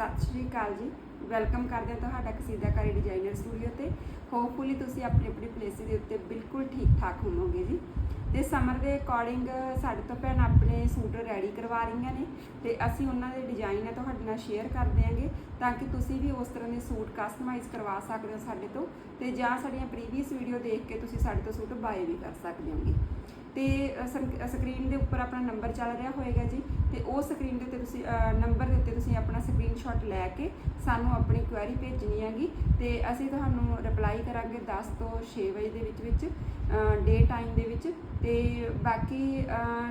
ਸਤਿ ਸ਼੍ਰੀ ਅਕਾਲ ਜੀ। ਵੈਲਕਮ ਕਰਦੇ ਹਾਂ ਤੁਹਾਡਾ ਕਸੀਦਾਕਾਰੀ ਡਿਜ਼ਾਈਨਰ ਸਟੂਡੀਓ ਤੇ। ਹੋਪਫੁਲੀ ਤੁਸੀਂ ਆਪਣੀ ਆਪਣੀ ਪਲੇਸਿਸ ਦੇ ਉੱਤੇ ਬਿਲਕੁਲ ਠੀਕ ਠਾਕ ਹੋਵੋਗੇ ਜੀ। ਤੇ ਸਮਰ ਦੇ ਅਕੋਰਡਿੰਗ ਸਾਡੇ ਤੋਂ ਭੈਣ ਆਪਣੇ ਸੂਟ ਰੈਡੀ ਕਰਵਾ ਰਹੀਆਂ ਨੇ। ਤੇ ਅਸੀਂ ਉਹਨਾਂ ਦੇ ਡਿਜ਼ਾਈਨ ਹੈ ਤੁਹਾਡੇ ਨਾਲ ਸ਼ੇਅਰ ਕਰ ਦਿਆਂਗੇ ਤਾਂ ਕਿ ਤੁਸੀਂ ਵੀ ਉਸ ਤਰ੍ਹਾਂ ਦੇ ਸੂਟ ਕਸਟਮਾਈਜ਼ ਕਰਵਾ ਸਕਦੇ ਹੋ ਸਾਡੇ ਤੋਂ। ਤੇ ਜਾਂ ਸਾਡੀਆਂ ਪ੍ਰੀਵੀਅਸ ਵੀਡੀਓ ਦੇਖ ਕੇ ਤੁਸੀਂ ਸਾਡੇ ਤੋਂ ਸੂਟ ਬਾਏ ਵੀ ਕਰ ਸਕਦੇ ਹੋਗੇ। ਤੇ ਸਕਰੀਨ ਦੇ ਉੱਪਰ ਆਪਣਾ ਨੰਬਰ ਚੱਲ ਰਿਹਾ ਹੋਏਗਾ ਜੀ। ਤੇ ਉਹ ਸਕਰੀਨ ਦੇ ਉੱਤੇ ਤੁਸੀਂ ਨੰਬਰ ਦੇ ਉੱਤੇ ਤੁਸੀਂ ਆਪਣਾ ਸਕਰੀਨਸ਼ਾਟ ਲੈ ਕੇ ਸਾਨੂੰ ਆਪਣੀ ਕੁਐਰੀ ਭੇਜਣੀ ਹੈਗੀ ਤੇ ਅਸੀਂ ਤੁਹਾਨੂੰ ਰਿਪਲਾਈ ਕਰਾਂਗੇ 10 ਤੋਂ 6 ਵਜੇ ਦੇ ਵਿੱਚ ਵਿੱਚ ਡੇ ਟਾਈਮ ਦੇ ਵਿੱਚ ਤੇ ਬਾਕੀ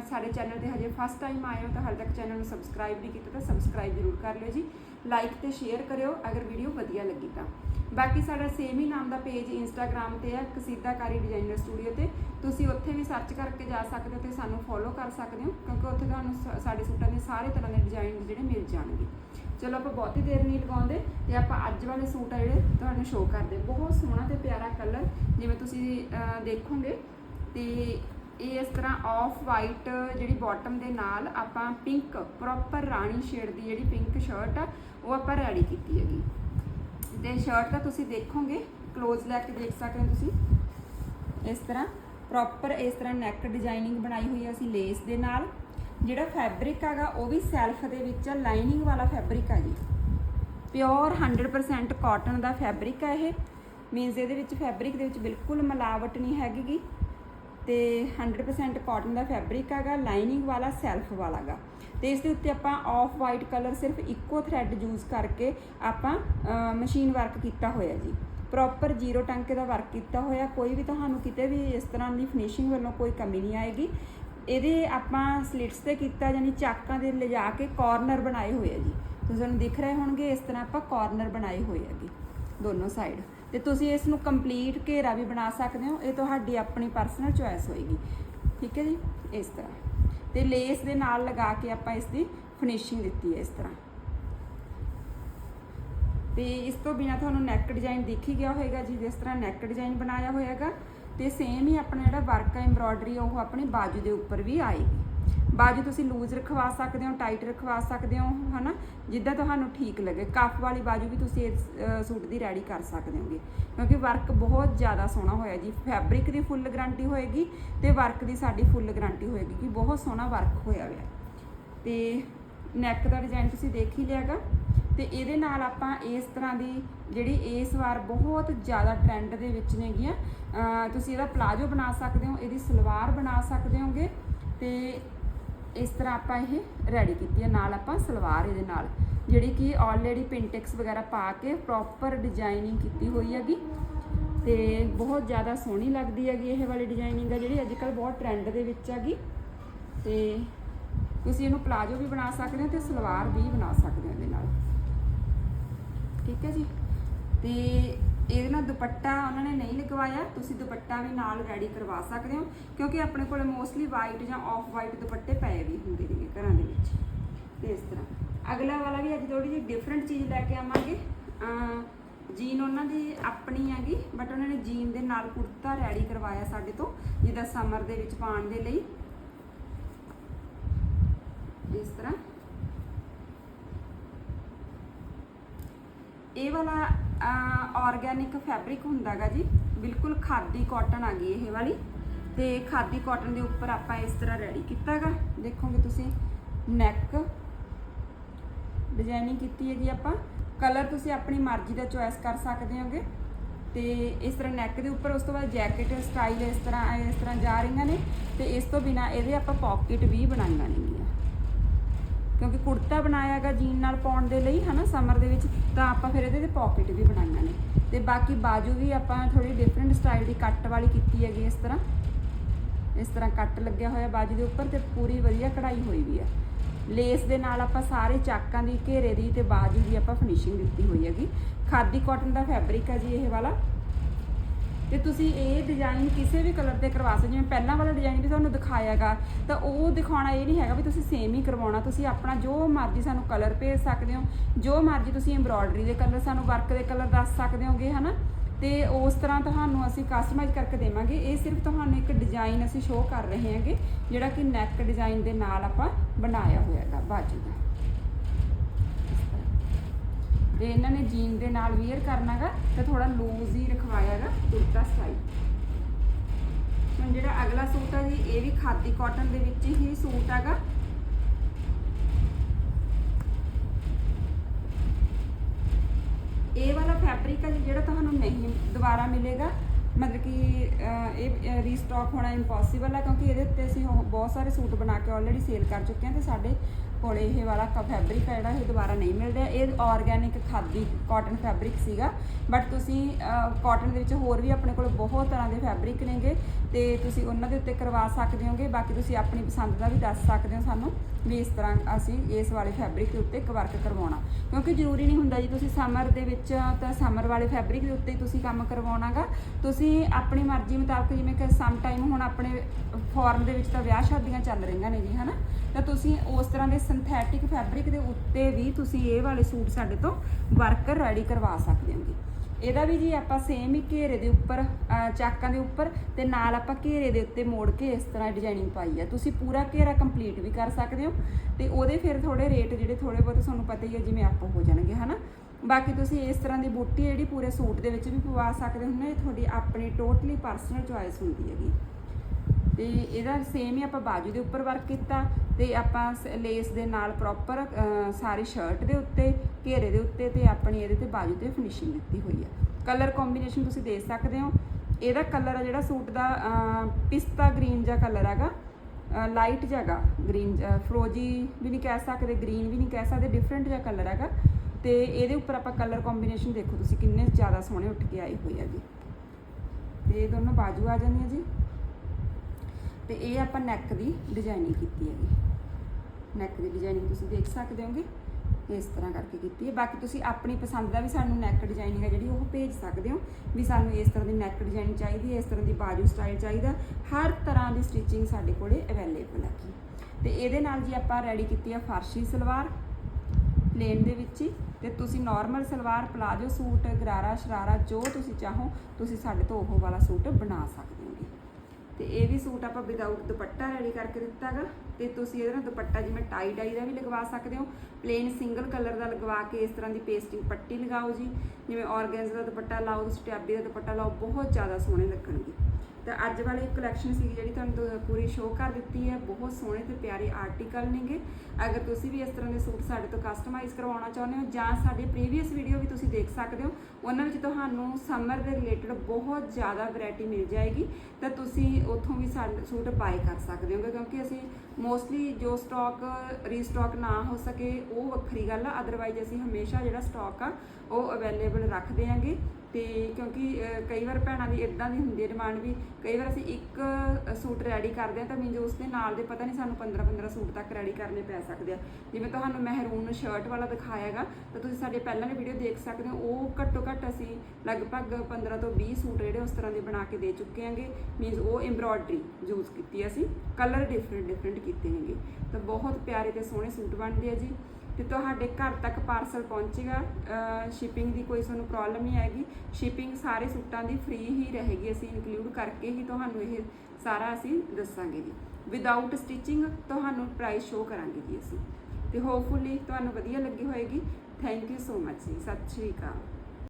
ਸਾਡੇ ਚੈਨਲ ਤੇ ਹਜੇ ਫਸਟ ਟਾਈਮ ਆਏ ਹੋ ਤਾਂ ਹਾਲੇ ਤੱਕ ਚੈਨਲ ਨੂੰ ਸਬਸਕ੍ਰਾਈਬ ਨਹੀਂ ਕੀਤਾ ਤਾਂ ਸਬਸਕ੍ਰਾਈਬ ਜ਼ਰੂਰ ਕਰ ਲਿਓ ਜੀ। ਲਾਈਕ ਤੇ ਸ਼ੇਅਰ ਕਰਿਓ, ਅਗਰ ਵੀਡੀਓ ਵਧੀਆ ਲੱਗੀ ਤਾਂ। ਬਾਕੀ ਸਾਡਾ ਸੇਮ ਹੀ ਨਾਮ ਦਾ ਪੇਜ ਇੰਸਟਾਗ੍ਰam ਤੇ ਹੈ, ਕਸੀਦਾਕਾਰੀ ਡਿਜ਼ਾਈਨਰ ਸਟੂਡੀਓ ਤੇ। ਤੁਸੀਂ ਉੱਥੇ ਵੀ ਸਰਚ ਕਰਕੇ ਜਾ ਸਕਦੇ ਹੋ ਤੇ ਸਾਨੂੰ ਫੋਲੋ ਕਰ ਸਕਦੇ ਹੋ, ਕਿਉਂਕਿ ਉੱਥੇ ਤੁਹਾਨੂੰ ਸ- ਸਾਡੇ ਸੂਟਾਂ ਦੇ ਸਾਰੇ ਤਰ੍ਹਾਂ ਦੇ ਡਿਜ਼ਾਈਨ ਜਿਹੜੇ ਮਿਲ ਜਾਣਗੇ। ਚਲੋ ਆਪਾਂ ਬਹੁਤੀ ਦੇਰ ਨਹੀਂ ਲਗਾਉਂਦੇ ਤੇ ਆਪਾਂ ਅੱਜ ਵਾਲੇ ਸੂਟ ਆ ਜਿਹੜੇ ਤੁਹਾਨੂੰ ਸ਼ੋਅ ਕਰਦੇ ਬਹੁਤ ਸੋਹਣਾ ਤੇ ਪਿਆਰਾ ਕਲਰ ਜਿਵੇਂ ਤੁਸੀਂ ਦੇਖੋਗੇ ਤੇ ਇਹ ਇਸ ਤਰ੍ਹਾਂ ਆਫ ਵਾਈਟ ਜਿਹੜੀ ਬਾਟਮ ਦੇ ਨਾਲ ਆਪਾਂ ਪਿੰਕ ਪ੍ਰੋਪਰ ਰਾਣੀ ਸ਼ੇਡ ਦੀ ਜਿਹੜੀ ਪਿੰਕ ਸ਼ਰਟ ਆ, ਉਹ ਆਪਾਂ ਰੈਡੀ ਕੀਤੀ ਹੈਗੀ। ਤੇ ਸ਼ਰਟ ਤਾਂ ਤੁਸੀਂ ਦੇਖੋਗੇ ক্লোਜ਼ ਲੈ ਕੇ ਦੇਖ ਸਕਦੇ ਹੋ ਤੁਸੀਂ। ਇਸ ਤਰ੍ਹਾਂ ਪ੍ਰੋਪਰ ਇਸ ਤਰ੍ਹਾਂ ਨੈਕ ਡਿਜ਼ਾਈਨਿੰਗ ਬਣਾਈ ਹੋਈ ਹੈ ਅਸੀਂ ਲੇਸ ਦੇ ਨਾਲ। ਜਿਹੜਾ ਫੈਬਰਿਕ ਹੈਗਾ, ਉਹ ਵੀ ਸੈਲਫ ਦੇ ਵਿੱਚ ਲਾਈਨਿੰਗ ਵਾਲਾ ਫੈਬਰਿਕ ਆ ਜੀ। ਪਿਓਰ 100% ਕਾਟਨ ਦਾ ਫੈਬਰਿਕ ਹੈ ਇਹ। ਮੀਨਸ ਇਹਦੇ ਵਿੱਚ ਫੈਬਰਿਕ ਦੇ ਵਿੱਚ ਬਿਲਕੁਲ ਮਿਲਾਵਟ ਨਹੀਂ ਹੈਗੀ। ਤੇ 100% ਕਾਟਨ ਦਾ ਫੈਬਰਿਕ ਹੈਗਾ ਲਾਈਨਿੰਗ ਵਾਲਾ ਸੈਲਫ ਵਾਲਾਗਾ ਤੇ ਇਸ ਦੇ ਉੱਤੇ ਆਪਾਂ ਆਫ ਵਾਈਟ ਕਲਰ ਸਿਰਫ ਇੱਕੋ ਥ੍ਰੈਡ ਯੂਜ਼ ਕਰਕੇ ਆਪਾਂ ਮਸ਼ੀਨ ਵਰਕ ਕੀਤਾ ਹੋਇਆ ਜੀ। ਪ੍ਰੋਪਰ ਜ਼ੀਰੋ ਟਾਂਕੇ ਦਾ ਵਰਕ ਕੀਤਾ ਹੋਇਆ। ਕੋਈ ਵੀ ਤੁਹਾਨੂੰ ਕਿਤੇ ਵੀ ਇਸ ਤਰ੍ਹਾਂ ਦੀ ਫਿਨਿਸ਼ਿੰਗ ਵੱਲੋਂ ਕੋਈ ਕਮੀ ਨਹੀਂ ਆਏਗੀ। ਇਹਦੇ ਆਪਾਂ ਸਲਿਟਸ ਤੇ ਕੀਤਾ ਯਾਨੀ ਚਾਕਾਂ ਦੇ ਲਿਜਾ ਕੇ ਕਾਰਨਰ ਬਣਾਏ ਹੋਏ ਆ ਜੀ। ਤੁਸੀਂ ਤੁਹਾਨੂੰ ਦਿਖ ਰਹੇ ਹੋਣਗੇ, ਇਸ ਤਰ੍ਹਾਂ ਆਪਾਂ ਕਾਰਨਰ ਬਣਾਏ ਹੋਏ ਹੈਗੇ ਦੋਨੋਂ ਸਾਈਡ ਤੇ ਤੁਸੀਂ ਇਸ ਨੂੰ ਕੰਪਲੀਟ ਘੇਰਾ ਵੀ ਬਣਾ ਸਕਦੇ ਹੋ, ਇਹ ਤੁਹਾਡੀ ਆਪਣੀ ਪਰਸਨਲ ਚੋਇਸ ਹੋਏਗੀ। ਠੀਕ ਹੈ ਜੀ? ਇਸ ਤਰ੍ਹਾਂ। ਤੇ ਲੇਸ ਦੇ ਨਾਲ ਲਗਾ ਕੇ ਆਪਾਂ ਇਸ ਦੀ ਫਿਨਿਸ਼ਿੰਗ ਦਿੱਤੀ ਹੈ ਇਸ ਤਰ੍ਹਾਂ। ਤੇ ਇਸ ਤੋਂ ਬਿਨਾ ਤੁਹਾਨੂੰ ਨੈਕ ਡਿਜ਼ਾਈਨ ਦਿਖ ਗਿਆ ਹੋਵੇਗਾ ਜੀ, ਜਿਸ ਤਰ੍ਹਾਂ ਨੈਕ ਡਿਜ਼ਾਈਨ ਬਣਾਇਆ ਹੋਇਆਗਾ ਤੇ ਸੇਮ ਹੀ ਆਪਣਾ ਜਿਹੜਾ ਵਰਕ ਹੈ ਐਮਬ੍ਰੋਇਡਰੀ ਉਹ ਆਪਣੀ ਬਾਜੂ ਦੇ ਉੱਪਰ ਵੀ ਆਏਗੀ। ਬਾਜੂ ਤੁਸੀਂ ਲੂਜ਼ ਰਖਵਾ ਸਕਦੇ ਹੋ ਟਾਈਟ ਰਖਵਾ ਸਕਦੇ ਹੋ, ਹਨਾ? ਜਿੱਦਾਂ ਤੁਹਾਨੂੰ ਠੀਕ ਲੱਗੇ। ਕਫ ਵਾਲੀ ਬਾਜੂ ਵੀ ਤੁਸੀਂ ਇਸ ਸੂਟ ਦੀ ਰੈਡੀ ਕਰ ਸਕਦੇ ਹੋਗੇ। ਕਿਉਂਕਿ ਵਰਕ ਬਹੁਤ ਜ਼ਿਆਦਾ ਸੋਹਣਾ ਹੋਇਆ ਜੀ। ਫੈਬਰਿਕ ਦੀ ਫੁੱਲ ਗਾਰੰਟੀ ਹੋਏਗੀ ਤੇ ਵਰਕ ਦੀ ਸਾਡੀ ਫੁੱਲ ਗਾਰੰਟੀ ਹੋਏਗੀ ਕਿ ਬਹੁਤ ਸੋਹਣਾ ਵਰਕ ਹੋਇਆ ਹੋਇਆ। ਤੇ ਨੈਕ ਦਾ ਡਿਜ਼ਾਈਨ ਤੁਸੀਂ ਦੇਖ ਹੀ ਲਿਆਗਾ ਤੇ ਇਹਦੇ ਨਾਲ ਆਪਾਂ ਇਸ ਤਰ੍ਹਾਂ ਦੀ ਜਿਹੜੀ ਇਸ ਵਾਰ ਬਹੁਤ ਜ਼ਿਆਦਾ ਟ੍ਰੈਂਡ ਦੇ ਵਿੱਚ ਨੇਗੀਆਂ ਤੁਸੀਂ ਇਹਦਾ ਪਲਾਜੋ ਬਣਾ ਸਕਦੇ ਹੋ, ਇਹਦੀ ਸਲਵਾਰ ਬਣਾ ਸਕਦੇ ਹੋਗੇ ਤੇ ਇਸ ਤਰ੍ਹਾਂ ਆਪਾਂ ਇਹ ਰੈਡੀ ਕੀਤੀ ਹੈ। ਨਾਲ ਆਪਾਂ ਸਲਵਾਰ ਇਹਦੇ ਨਾਲ, ਜਿਹੜੀ ਕਿ ਆਲਰੇਡੀ ਪਿੰਟੈਕਸ ਵਗੈਰਾ ਪਾ ਕੇ ਪ੍ਰੋਪਰ ਡਿਜ਼ਾਈਨਿੰਗ ਕੀਤੀ ਹੋਈ ਹੈਗੀ। ਤੇ ਬਹੁਤ ਜ਼ਿਆਦਾ ਸੋਹਣੀ ਲੱਗਦੀ ਹੈਗੀ ਇਹ ਵਾਲੀ ਡਿਜ਼ਾਈਨਿੰਗ ਆ ਜਿਹੜੀ ਅੱਜ ਕੱਲ੍ਹ ਬਹੁਤ ਟ੍ਰੈਂਡ ਦੇ ਵਿੱਚ ਹੈਗੀ। ਤੇ ਤੁਸੀਂ ਇਹਨੂੰ ਪਲਾਜੋ ਵੀ ਬਣਾ ਸਕਦੇ ਹੋ ਤੇ ਸਲਵਾਰ ਵੀ ਬਣਾ ਸਕਦੇ ਹੋ ਇਹਦੇ ਨਾਲ। ਠੀਕ ਹੈ ਜੀ? ਤੇ ਇਹਦੇ ਨਾਲ ਦੁਪੱਟਾ ਉਹਨਾਂ ਨੇ ਨਹੀਂ ਲਗਵਾਇਆ, ਤੁਸੀਂ ਦੁਪੱਟਾ ਵੀ ਨਾਲ ਰੈਡੀ ਕਰਵਾ ਸਕਦੇ ਹੋ, ਕਿਉਂਕਿ ਆਪਣੇ ਕੋਲ ਮੋਸਟਲੀ ਵਾਈਟ ਜਾਂ ਆਫ ਵਾਈਟ ਦੁਪੱਟੇ ਪਏ ਵੀ ਹੁੰਦੇ ਨੇ ਘਰਾਂ ਦੇ ਵਿੱਚ। ਤੇ ਇਸ ਤਰ੍ਹਾਂ। ਅਗਲਾ ਵਾਲਾ ਵੀ ਅੱਜ ਥੋੜੀ ਜਿਹੀ ਡਿਫਰੈਂਟ ਚੀਜ਼ ਲੈ ਕੇ ਆਵਾਂਗੇ। ਜੀਨ ਉਹਨਾਂ ਦੀ ਆਪਣੀ ਹੈਗੀ ਬਟ ਉਹਨਾਂ ਨੇ ਜੀਨ ਦੇ ਨਾਲ ਕੁੜਤਾ ਰੈਡੀ ਕਰਵਾਇਆ ਸਾਡੇ ਤੋਂ ਜਿਹਦਾ ਸਮਰ ਦੇ ਵਿੱਚ ਪਾਉਣ ਦੇ ਲਈ। ਇਸ ਤਰ੍ਹਾਂ। ਇਹ ਵਾਲਾ ਆਰਗੈਨਿਕ ਫੈਬਰਿਕ ਹੁੰਦਾਗਾ ਜੀ, ਬਿਲਕੁਲ ਖਾਦੀ ਕਾਟਨ ਆ ਗਈ ਇਹ ਵਾਲੀ। ਤੇ ਖਾਦੀ ਕਾਟਨ ਦੇ ਉੱਪਰ ਆਪਾਂ ਇਸ ਤਰ੍ਹਾਂ ਰੈਡੀ ਕੀਤਾਗਾ। ਦੇਖੋਗੇ ਤੁਸੀਂ ਨੈਕ ਡਿਜ਼ਾਈਨਿੰਗ ਕੀਤੀ ਹੈ ਜੀ ਆਪਾਂ। ਕਲਰ ਤੁਸੀਂ ਆਪਣੀ ਮਰਜ਼ੀ ਦਾ ਚੁਆਇਸ ਕਰ ਸਕਦੇ ਹੋਗੇ। ਤੇ ਇਸ ਤਰ੍ਹਾਂ ਨੈਕ ਦੇ ਉੱਪਰ ਉਸ ਤੋਂ ਬਾਅਦ ਜੈਕਟ ਸਟਾਈਲ ਇਸ ਤਰ੍ਹਾਂ ਇਸ ਤਰ੍ਹਾਂ ਜਾ ਰਹੀਆਂ ਨੇ। ਤੇ ਇਸ ਤੋਂ ਬਿਨਾ ਇਹਦੇ ਆਪਾਂ ਪਾਕਟ ਵੀ ਬਣਾਈਆਂ ਨੇਗੀਆਂ। ਕਿਉਂਕਿ ਕੁੜਤਾ ਬਣਾਇਆਗਾ ਜੀਨ ਨਾਲ ਪਾਉਣ ਦੇ ਲਈ, ਹਨਾ ਸਮਰ ਦੇ ਵਿੱਚ, ਤਾਂ ਆਪਾਂ ਫਿਰ ਇਹਦੇ ਤੇ ਪਾਕਟ ਵੀ ਬਣਾਈਆਂ ਨੇ। ਤੇ ਬਾਕੀ ਬਾਜੂ ਵੀ ਆਪਾਂ ਥੋੜੀ ਡਿਫਰੈਂਟ ਸਟਾਈਲ ਦੀ ਕੱਟ ਵਾਲੀ ਕੀਤੀ ਹੈਗੀ ਇਸ ਤਰ੍ਹਾਂ। ਇਸ ਤਰ੍ਹਾਂ ਕੱਟ ਲੱਗਿਆ ਹੋਇਆ ਬਾਜੂ ਦੇ ਉੱਪਰ ਤੇ ਪੂਰੀ ਵਧੀਆ ਕਢਾਈ ਹੋਈ ਵੀ ਹੈ ਲੇਸ ਦੇ ਨਾਲ ਆਪਾਂ ਸਾਰੇ ਚਾਕਾਂ ਦੀ ਘੇਰੇ ਦੀ ਤੇ ਬਾਜੂ ਦੀ ਆਪਾਂ ਫਿਨਿਸ਼ਿੰਗ ਦਿੱਤੀ ਹੋਈ ਹੈਗੀ। ਖਾਦੀ ਕਾਟਨ ਦਾ ਫੈਬਰਿਕ ਹੈ ਜੀ ਇਹ ਵਾਲਾ। ਤੇ ਤੁਸੀਂ ਇਹ ਡਿਜ਼ਾਈਨ ਕਿਸੇ ਵੀ ਕਲਰ ਤੇ ਕਰਵਾ ਸਕਦੇ ਜਿਵੇਂ ਪਹਿਲਾਂ ਵਾਲਾ ਡਿਜ਼ਾਈਨ ਵੀ ਤੁਹਾਨੂੰ ਦਿਖਾਇਆਗਾ, ਤਾਂ ਉਹ ਦਿਖਾਉਣਾ ਇਹ ਨਹੀਂ ਹੈਗਾ ਵੀ ਤੁਸੀਂ ਸੇਮ ਹੀ ਕਰਵਾਉਣਾ। ਤੁਸੀਂ ਆਪਣਾ ਜੋ ਮਰਜ਼ੀ ਸਾਨੂੰ ਕਲਰ ਭੇਜ ਸਕਦੇ ਹੋ, ਜੋ ਮਰਜ਼ੀ ਤੁਸੀਂ ਐਮਬ੍ਰੋਇਡਰੀ ਦੇ ਕਲਰ ਸਾਨੂੰ ਵਰਕ ਦੇ ਕਲਰ ਦੱਸ ਸਕਦੇ ਹੋਗੇ, ਹਨਾ? ਤੇ ਉਸ ਤਰ੍ਹਾਂ ਤੁਹਾਨੂੰ ਅਸੀਂ ਕਸਟਮਾਈਜ਼ ਕਰਕੇ ਦੇਵਾਂਗੇ। ਇਹ ਸਿਰਫ ਤੁਹਾਨੂੰ ਇੱਕ ਡਿਜ਼ਾਈਨ ਅਸੀਂ ਸ਼ੋਅ ਕਰ ਰਹੇ ਹਾਂਗੇ, ਜਿਹੜਾ ਕਿ ਨੈਕ ਡਿਜ਼ਾਈਨ ਦੇ ਨਾਲ ਆਪਾਂ ਬਣਾਇਆ ਹੋਇਆ ਹੈਗਾ, ਬਾਜੂ ਦਾ। ਤੇ ਇਹਨਾਂ ਨੇ ਜੀਨ ਦੇ ਨਾਲ ਵੇਅਰ ਕਰਨਾਗਾ ਤੇ ਥੋੜਾ ਲੂਜ਼ ਹੀ ਰਖਵਾਇਆਗਾ ਕੁੜਤਾ ਸਟਾਈਲ ਹੁਣ ਜਿਹੜਾ ਅਗਲਾ ਸੂਟ ਹੈ ਜੀ, ਇਹ ਵੀ ਖਾਦੀ ਕਾਟਨ ਦੇ ਵਿੱਚ ਹੀ ਸੂਟ ਹੈਗਾ ਇਹ ਵਾਲਾ ਫੈਬਰਿਕ ਹੈ ਜੀ, ਜਿਹੜਾ ਤੁਹਾਨੂੰ ਨਹੀਂ ਦੁਬਾਰਾ ਮਿਲੇਗਾ, ਮਤਲਬ ਕਿ ਇਹ ਰੀਸਟਾਕ ਹੋਣਾ ਇੰਪੋਸੀਬਲ ਹੈ ਕਿਉਂਕਿ ਇਹਦੇ ਉੱਤੇ ਅਸੀਂ ਬਹੁਤ ਸਾਰੇ ਸੂਟ ਬਣਾ ਕੇ ਆਲਰੇਡੀ ਸੇਲ ਕਰ ਚੁੱਕੇ ਹਾਂ ਤੇ ਸਾਡੇ ਕੋਲ ਇਹ ਵਾਲਾ ਫੈਬਰਿਕ ਹੈ ਜਿਹੜਾ, ਇਹ ਦੁਬਾਰਾ ਨਹੀਂ ਮਿਲ ਰਿਹਾ। ਇਹ ਆਰਗੈਨਿਕ ਖਾਦੀ ਕਾਟਨ ਫੈਬਰਿਕ ਸੀਗਾ। ਬਟ ਤੁਸੀਂ ਕਾਟਨ ਦੇ ਵਿੱਚ ਹੋਰ ਵੀ ਆਪਣੇ ਕੋਲ ਬਹੁਤ ਤਰ੍ਹਾਂ ਦੇ ਫੈਬਰਿਕ ਨੇਗੇ ਤੇ ਤੁਸੀਂ ਉਹਨਾਂ ਦੇ ਉੱਤੇ ਕਰਵਾ ਸਕਦੇ ਹੋਗੇ। ਬਾਕੀ ਤੁਸੀਂ ਆਪਣੀ ਪਸੰਦ ਦਾ ਵੀ ਦੱਸ ਸਕਦੇ ਹੋ ਸਾਨੂੰ ਵੀ ਇਸ ਤਰ੍ਹਾਂ ਅਸੀਂ ਇਸ ਵਾਲੇ ਫੈਬਰਿਕ ਦੇ ਉੱਤੇ ਵਰਕ ਕਰਵਾਉਣਾ। ਕਿਉਂਕਿ ਜ਼ਰੂਰੀ ਨਹੀਂ ਹੁੰਦਾ ਜੀ, ਤੁਸੀਂ ਸਮਰ ਦੇ ਵਿੱਚ ਤਾਂ ਸਮਰ ਵਾਲੇ ਫੈਬਰਿਕ ਦੇ ਉੱਤੇ ਤੁਸੀਂ ਕੰਮ ਕਰਵਾਉਣਾਗਾ। ਤੁਸੀਂ ਆਪਣੀ ਮਰਜ਼ੀ ਮੁਤਾਬਕ ਜਿਵੇਂ ਕਿ ਸਮ ਟਾਈਮ ਹੁਣ ਆਪਣੇ ਫੋਰਨ ਦੇ ਵਿੱਚ ਤਾਂ ਵਿਆਹ ਸ਼ਾਦੀਆਂ ਚੱਲ ਰਹੀਆਂ ਨੇ ਜੀ, ਹਨਾ? ਤਾਂ ਤੁਸੀਂ ਉਸ ਤਰ੍ਹਾਂ ਦੇ ਸਿੰਥੈਟਿਕ ਫੈਬਰਿਕ ਦੇ ਉੱਤੇ ਵੀ ਤੁਸੀਂ ਇਹ ਵਾਲੇ ਸੂਟ ਸਾਡੇ ਤੋਂ ਵਰਕਰ ਰੈਡੀ ਕਰਵਾ ਸਕਦੇ ਹੋਗੇ। ਇਹਦਾ ਵੀ ਜੀ ਆਪਾਂ ਸੇਮ ਹੀ ਘੇਰੇ ਦੇ ਉੱਪਰ ਚਾਕਾਂ ਦੇ ਉੱਪਰ ਤੇ ਨਾਲ ਆਪਾਂ ਘੇਰੇ ਦੇ ਉੱਤੇ ਮੋੜ ਕੇ ਇਸ ਤਰ੍ਹਾਂ ਡਿਜ਼ਾਈਨਿੰਗ ਪਾਈ ਆ। ਤੁਸੀਂ ਪੂਰਾ ਘੇਰਾ ਕੰਪਲੀਟ ਵੀ ਕਰ ਸਕਦੇ ਹੋ ਤੇ ਉਹਦੇ ਫਿਰ ਥੋੜੇ ਰੇਟ ਜਿਹੜੇ ਥੋੜੇ ਬਹੁਤ ਤੁਹਾਨੂੰ ਪਤਾ ਹੀ ਹੈ ਜਿਵੇਂ ਆਪ ਹੋ ਜਾਣਗੇ, ਹਨਾ? ਬਾਕੀ ਤੁਸੀਂ ਇਸ ਤਰ੍ਹਾਂ ਦੀ ਬੂਟੀ ਜਿਹੜੀ ਪੂਰੇ ਸੂਟ ਦੇ ਵਿੱਚ ਵੀ ਪਵਾ ਸਕਦੇ ਹੋ ਨਾ, ਇਹ ਤੁਹਾਡੀ ਆਪਣੀ ਟੋਟਲੀ ਪਰਸਨਲ ਚੁਆਇਸ ਹੁੰਦੀ ਹੈਗੀ। ਤੇ ਇਹਦਾ ਸੇਮ ਹੀ ਆਪਾਂ ਬਾਜੂ ਦੇ ਉੱਪਰ ਵਰਕ ਕੀਤਾ ਤੇ ਆਪਾਂ ਸ- ਲੇਸ ਦੇ ਨਾਲ ਪ੍ਰੋਪਰ ਸਾਰੀ ਸ਼ਰਟ ਦੇ ਉੱਤੇ, ਘੇਰੇ ਦੇ ਉੱਤੇ ਤੇ ਆਪਣੀ ਇਹਦੇ ਤੇ ਬਾਜੂ ਤੇ ਫਿਨਿਸ਼ਿੰਗ ਦਿੱਤੀ ਹੋਈ ਹੈ। ਕਲਰ ਕੰਬੀਨੇਸ਼ਨ ਤੁਸੀਂ ਦੇ ਸਕਦੇ ਹੋ। ਇਹਦਾ ਕਲਰ ਆ ਜਿਹੜਾ ਸੂਟ ਦਾ ਪਿਸਤਾ ਗ੍ਰੀਨ ਜਿਹਾ ਕਲਰ ਹੈਗਾ। ਲਾਈਟ ਜਿਹਾ ਗ੍ਰੀਨ ਫਰੋਜੀ ਵੀ ਨਹੀਂ ਕਹਿ ਸਕਦੇ ਗ੍ਰੀਨ ਵੀ ਨਹੀਂ ਕਹਿ ਸਕਦੇ ਡਿਫਰੈਂਟ ਜਿਹਾ ਕਲਰ ਹੈਗਾ। ਤੇ ਇਹਦੇ ਉੱਪਰ ਆਪਾਂ ਕਲਰ ਕੰਬੀਨੇਸ਼ਨ ਦੇਖੋ ਤੁਸੀਂ ਕਿੰਨੇ ਜ਼ਿਆਦਾ ਸੋਹਣੇ ਉੱਠ ਕੇ ਆਏ ਹੋਏ ਆ ਜੀ। ਤੇ ਇਹ ਦੋਨੋਂ ਬਾਜੂ ਆ ਜਾਂਦੀਆਂ ਜੀ। ਤੇ ਇਹ ਆਪਾਂ ਨੈਕ ਦੀ ਡਿਜ਼ਾਈਨਿੰਗ ਕੀਤੀ ਹੈਗੀ। ਨੈਕ ਦੀ ਡਿਜ਼ਾਈਨਿੰਗ ਤੁਸੀਂ ਦੇਖ ਸਕਦੇ ਹੋਗੇ। ਇਸ ਤਰ੍ਹਾਂ ਕਰਕੇ ਕੀਤੀ ਹੈ। ਬਾਕੀ ਤੁਸੀਂ ਆਪਣੀ ਪਸੰਦ ਦਾ ਵੀ ਸਾਨੂੰ ਨੈਕ ਡਿਜ਼ਾਈਨਿੰਗ ਹੈ ਜਿਹੜੀ, ਉਹ ਭੇਜ ਸਕਦੇ ਹੋ। ਵੀ ਸਾਨੂੰ ਇਸ ਤਰ੍ਹਾਂ ਦੀ ਨੈਕ ਡਿਜ਼ਾਈਨ ਚਾਹੀਦੀ ਹੈ, ਇਸ ਤਰ੍ਹਾਂ ਦੀ ਬਾਜੂ ਸਟਾਈਲ ਚਾਹੀਦਾ ਹਰ ਤਰ੍ਹਾਂ ਦੀ ਸਟਿਚਿੰਗ ਸਾਡੇ ਕੋਲੇ ਅਵੇਲੇਬਲ ਹੈ। ਤੇ ਇਹਦੇ ਨਾਲ ਜੀ ਆਪਾਂ ਰੈਡੀ ਕੀਤੀ ਹੈ ਫਾਰਸ਼ੀ ਸਲਵਾਰ ਪਲੇਨ ਦੇ ਵਿੱਚ ਹੀ। ਤੇ ਤੁਸੀਂ normal salwar palazzo suit, gharara, sharara, ਜੋ ਤੁਸੀਂ ਚਾਹੋ, ਤੁਸੀਂ ਸਾਡੇ ਤੋਂ ਉਹ ਵਾਲਾ ਸੂਟ ਬਣਾ ਸਕਦੇ ਤੇ ਇਹ ਵੀ ਸੂਟ ਆਪਾਂ ਵਿਦਆਊਟ ਦੁਪੱਟਾ ਰੈਡੀ ਕਰਕੇ ਦਿੱਤਾਗਾ। ਤੇ ਤੁਸੀਂ ਇਹਦੇ ਨਾਲ ਦੁਪੱਟਾ ਜਿਵੇਂ ਟਾਈ ਡਾਈ ਦਾ ਵੀ ਲਗਵਾ ਸਕਦੇ ਹੋ। ਪਲੇਨ ਸਿੰਗਲ ਕਲਰ ਦਾ ਲਗਵਾ ਕੇ ਇਸ ਤਰ੍ਹਾਂ ਦੀ ਪੇਸਟਿੰਗ ਪੱਟੀ ਲਗਾਓ ਜੀ। ਜਿਵੇਂ ਆਰਗੈਂਜ਼ ਦਾ ਦੁਪੱਟਾ ਲਾਓ ਤੁਸੀਂ ਟਿਆਬੀ ਦਾ ਦੁਪੱਟਾ ਲਾਓ, ਬਹੁਤ ਜ਼ਿਆਦਾ ਸੋਹਣੇ ਲੱਗਣਗੇ। ਤੇ ਅੱਜ ਵਾਲੀ ਕਲੈਕਸ਼ਨ ਸੀ ਜਿਹੜੀ ਤੁਹਾਨੂੰ ਦ- ਪੂਰੀ ਸ਼ੋਅ ਕਰ ਦਿੱਤੀ ਹੈ। ਬਹੁਤ ਸੋਹਣੇ ਤੇ ਪਿਆਰੇ ਆਰਟੀਕਲ ਨੇਗੇ। ਅਗਰ ਤੁਸੀਂ ਵੀ ਇਸ ਤਰ੍ਹਾਂ ਦੇ ਸੂਟ ਸਾਡੇ ਤੋਂ ਕਸਟਮਾਈਜ਼ ਕਰਵਾਉਣਾ ਚਾਹੁੰਦੇ ਹੋ ਜਾਂ ਸਾਡੇ ਪ੍ਰੀਵੀਅਸ ਵੀਡੀਓ ਵੀ ਤੁਸੀਂ ਦੇਖ ਸਕਦੇ ਹੋ, ਉਹਨਾਂ ਵਿੱਚ ਤੁਹਾਨੂੰ ਸਮਰ ਦੇ ਰਿਲੇਟਡ ਬਹੁਤ ਜ਼ਿਆਦਾ ਵੈਰਾਈਟੀ ਮਿਲ ਜਾਏਗੀ। ਤਾਂ ਤੁਸੀਂ ਉੱਥੋਂ ਵੀ ਸਾਡੇ ਸੂਟ ਬਾਏ ਕਰ ਸਕਦੇ ਹੋਗੇ, ਕਿਉਂਕਿ ਅਸੀਂ ਮੋਸਟਲੀ ਜੋ ਸਟਾਕ ਰੀਸਟਾਕ ਨਾ ਹੋ ਸਕੇ, ਉਹ ਵੱਖਰੀ ਗੱਲ ਆ। ਅਦਰਵਾਈਜ਼ ਅਸੀਂ ਹਮੇਸ਼ਾ ਜਿਹੜਾ ਸਟਾਕ ਆ, ਉਹ ਅਵੇਲੇਬਲ ਰੱਖਦੇ ਆਂਗੇ ਤੇ ਕਿਉਂਕਿ ਕਈ ਵਾਰ ਭੈਣਾਂ ਦੀ ਇਦਾਂ ਦੀ ਹੁੰਦੀ ਹੈ ਡਿਮਾਂਡ ਵੀ, ਕਈ ਵਾਰ ਅਸੀਂ ਇੱਕ ਸੂਟ ਰੈਡੀ ਕਰਦੇ ਆ ਤਾਂ ਮੀਨਜ਼ ਉਸ ਦੇ ਨਾਲ ਦੇ ਪਤਾ ਨਹੀਂ ਸਾਨੂੰ 15 15 ਸੂਟ ਤੱਕ ਰੈਡੀ ਕਰਨੇ ਪੈ ਸਕਦੇ ਆ। ਜਿਵੇਂ ਤੁਹਾਨੂੰ ਮਹਿਰੂਨ ਸ਼ਰਟ ਵਾਲਾ ਦਿਖਾਇਆਗਾ, ਤਾਂ ਤੁਸੀਂ ਸਾਡੇ ਪਹਿਲਾਂ ਦੀ ਵੀਡੀਓ ਦੇਖ ਸਕਦੇ ਹੋ, ਉਹ ਘੱਟੋ ਘੱਟ ਅਸੀਂ ਲਗਭਗ 15 ਤੋਂ 20 ਸੂਟ ਜਿਹੜੇ ਉਸ ਤਰ੍ਹਾਂ ਦੇ ਬਣਾ ਕੇ ਦੇ ਚੁੱਕੇ ਆਂਗੇ ਮੀਨਜ਼ ਉਹ ਐਮਬ੍ਰੋਇਡਰੀ ਯੂਜ਼ ਕੀਤੀ ਅਸੀਂ ਕਲਰ ਡਿਫਰੈਂਟ ਡਿਫਰੈਂਟ ਕੀਤੇ ਨੇਗੇ ਤਾਂ ਬਹੁਤ ਪਿਆਰੇ ਤੇ ਸੋਹਣੇ ਸੂਟ ਬਣਦੇ ਆ ਜੀ। ਤੇ ਤੁਹਾਡੇ ਘਰ ਤੱਕ ਪਾਰਸਲ ਪਹੁੰਚੇਗਾ ਸ਼ਿਪਿੰਗ ਦੀ ਕੋਈ ਤੁਹਾਨੂੰ ਪ੍ਰੋਬਲਮ ਨਹੀਂ ਆਏਗੀ। ਸ਼ਿਪਿੰਗ ਸਾਰੇ ਸੂਟਾਂ ਦੀ ਫ੍ਰੀ ਹੀ ਰਹੇਗੀ, ਅਸੀਂ ਇਨਕਲੂਡ ਕਰਕੇ ਹੀ ਤੁਹਾਨੂੰ ਇਹ ਸਾਰਾ ਅਸੀਂ ਦੱਸਾਂਗੇ ਜੀ। ਵਿਦਆਊਟ ਸਟਿਚਿੰਗ ਤੁਹਾਨੂੰ ਪ੍ਰਾਈਸ ਸ਼ੋ ਕਰਾਂਗੇ ਜੀ ਅਸੀਂ। ਤੇ ਹੋਪਫੁਲੀ ਤੁਹਾਨੂੰ ਵਧੀਆ ਲੱਗੀ ਹੋਏਗੀ। ਥੈਂਕ ਯੂ ਸੋ ਮਚ ਜੀ। ਸਤਿ ਸ਼੍ਰੀ ਅਕਾਲ।